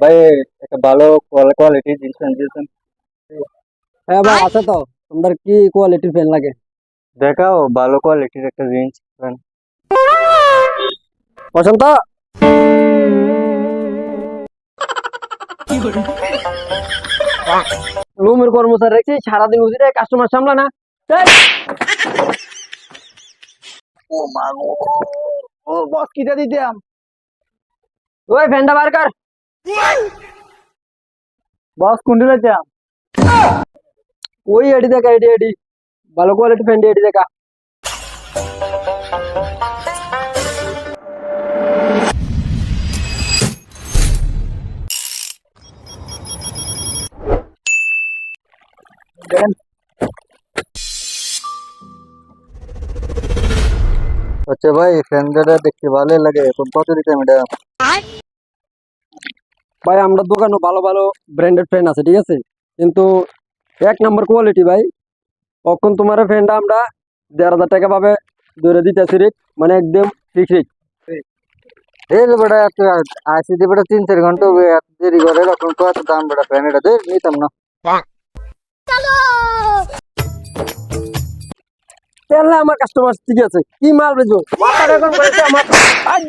ভাই একটা ভালো কোয়ালিটির জিনিস দিয়েছেন হ্যাঁ ভাই আছে তো। তোমাদের কি কোয়ালিটির ফ্যান লাগে? দেখাও ভালো কোয়ালিটির একটা জিন্স প্যান্ট বসন্ত! রুমের কর্মচারী রেখেছি সারাদিন বুঝি কাস্টমার সামলা না। এই! ও মা গো ও বস কিটা দিতাম ওই ফ্যানটা বার কর বস কোনটি লাইতাম ওই এডি দেখা এডি এডি ভালো কোয়ালিটি ফ্যান এডি দেখা আচ্ছা ভাই ফ্যানটা দেখতে ভালো লাগে এখন কত দিতাম এটা? ভাই আমরা দোকানে ভালো ভালো ব্র্যান্ডেড ফ্যান আছে ঠিক আছে? কিন্তু এক নম্বর কোয়ালিটি ভাই কখন তোমার ফ্যানটা আমরা দেড় হাজার টাকা পাবে ধরে দিতেছি রেট মানে একদম ঠিক রেট এই লো বেটা এত আসি বেটা তিন চার ঘণ্টা এত দেরি করে এরকম কত দাম বেটা ফ্যান এটা দে নিতাম না। তাহলে আমার কাস্টমার ঠিক আছে কি মাল বেচবো আমার আজ।